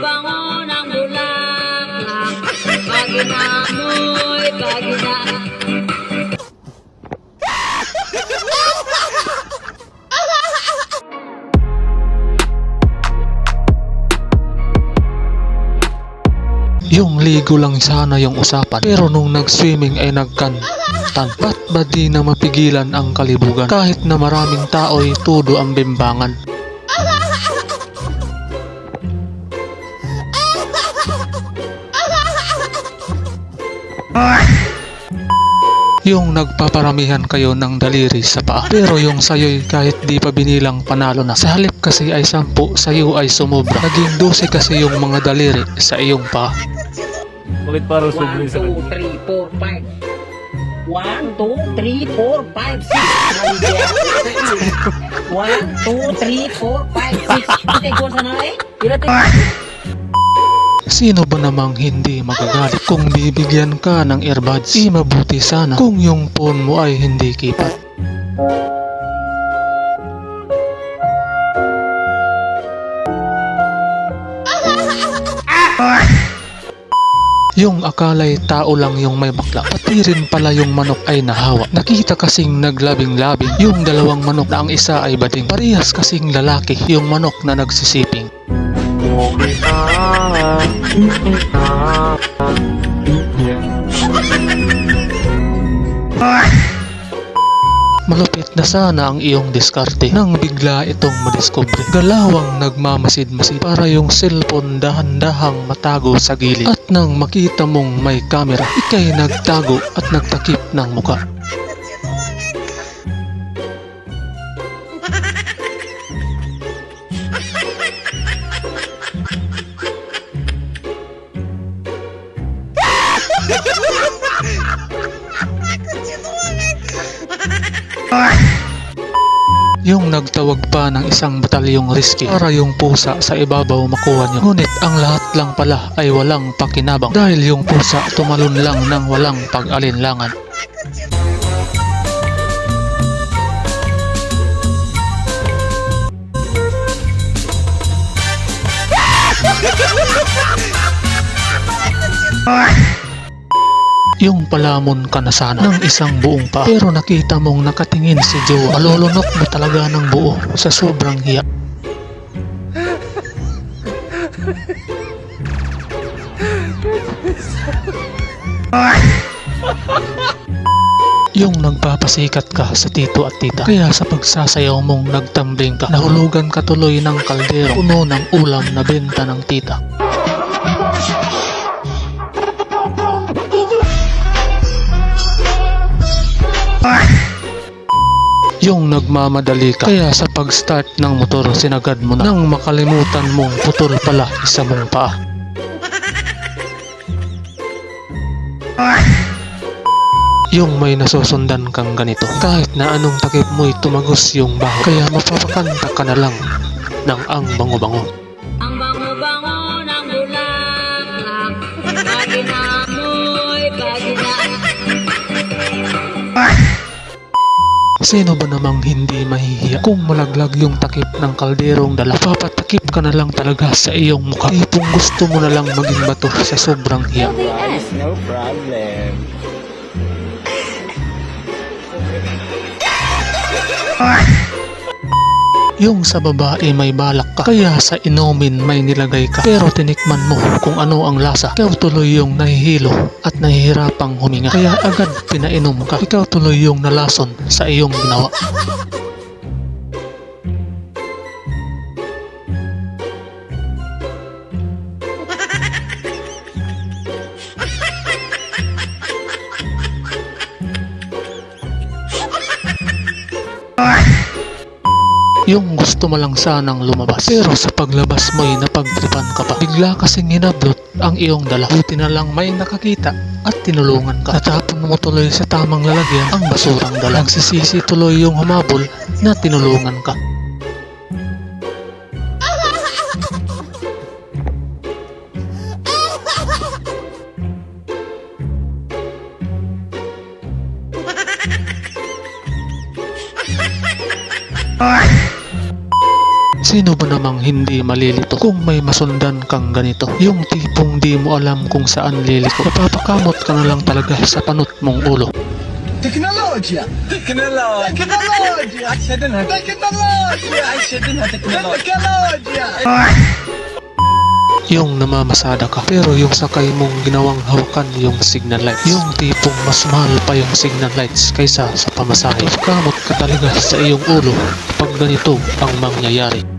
bango ng bulaklak Pag inamoy, pag ina... Yung ligo lang sana yung usapan pero nung nag-swimming ay nagkantan. Ba't ba di na mapigilan ang kalibugan kahit na maraming tao'y tudo ang bimbangan? Yung nagpaparamihan kayo ng daliri sa paa pero yung sayo'y kahit di pa binilang panalo na. Sa halip kasi ay sampu, sayo ay sumobra. Naging 12 kasi yung mga daliri sa iyong paa. Bakit parang 1, sobrang sa 2, 3, 4, 5 1, 2, 3, 4, 5, 6 1, 2, 3, 4, 5, 6 Ate, kung sana eh? Ilate Sino ba namang hindi magagalit kung bibigyan ka ng earbuds? Di mabuti sana kung yung phone mo ay hindi kipat. Yung akalay tao lang yung may bakla, pati rin pala yung manok ay nahawa. Nakita kasing naglabing-labing yung dalawang manok na ang isa ay bading. Parehas kasing lalaki yung manok na nagsisiping. Malupit na sana ang iyong diskarte nang bigla itong madiskubre. Galawang nagmamasid-masid para yung cellphone dahan-dahang matago sa gilid. At nang makita mong may camera, ikay nagtago at nagtakip ng muka. Yung nagtawag pa ng isang batalyong risky para yung pusa sa ibabaw makuha niyo. Ngunit ang lahat lang pala ay walang pakinabang dahil yung pusa tumalon lang ng walang pag-alinlangan. Yung palamon ka na sana ng isang buong pa pero nakita mong nakatingin si Joe malulunok na talaga ng buo sa sobrang hiya. Yung nagpapasikat ka sa tito at tita kaya sa pagsasayaw mong nagtambling ka nahulugan ka tuloy ng kaldero puno ng ulam na benta ng tita. Yung nagmamadali ka kaya sa pag-start ng motor sinagad mo na nang makalimutan mong putol pala isa mong paa. Yung may nasusundan kang ganito kahit na anong takip mo'y tumagos yung baho kaya mapapakanta ka na lang ng ang bango-bango. Ang bango-bango Sino ba namang hindi mahihiya kung malaglag yung takip ng kalderong dala? Papatakip ka na lang talaga sa iyong mukha. Eh kung gusto mo na lang maging bato sa sobrang hiya. No problem. Yung sa babae may balak ka, kaya sa inumin may nilagay ka. Pero tinikman mo kung ano ang lasa. Ikaw tuloy yung nahihilo at nahihirapang huminga. Kaya agad pinainom ka. Ikaw tuloy yung nalason sa iyong ginawa. Yung gusto mo lang sanang lumabas Pero sa paglabas mo'y napagtripan ka pa. Bigla kasing hinablot ang iyong dala. Buti na lang may nakakita at tinulungan ka. Natapon mo tuloy sa tamang lalagyan ang basurang dala. Nagsisisi tuloy yung humabol na tinulungan ka Sino ba namang hindi malilito kung may masundan kang ganito? Yung tipong di mo alam kung saan liliko. Mapapakamot ka na lang talaga sa panot mong ulo. Teknolojiya! Teknolojiya! Teknolojiya! Ay, siya din ha? Teknolojiya! Ay, siya din ha? Teknolojiya! yung namamasada ka pero yung sakay mong ginawang hawakan yung signal lights yung tipong mas mahal pa yung signal lights kaysa sa pamasahe kamot ka talaga sa iyong ulo pag ganito ang mangyayari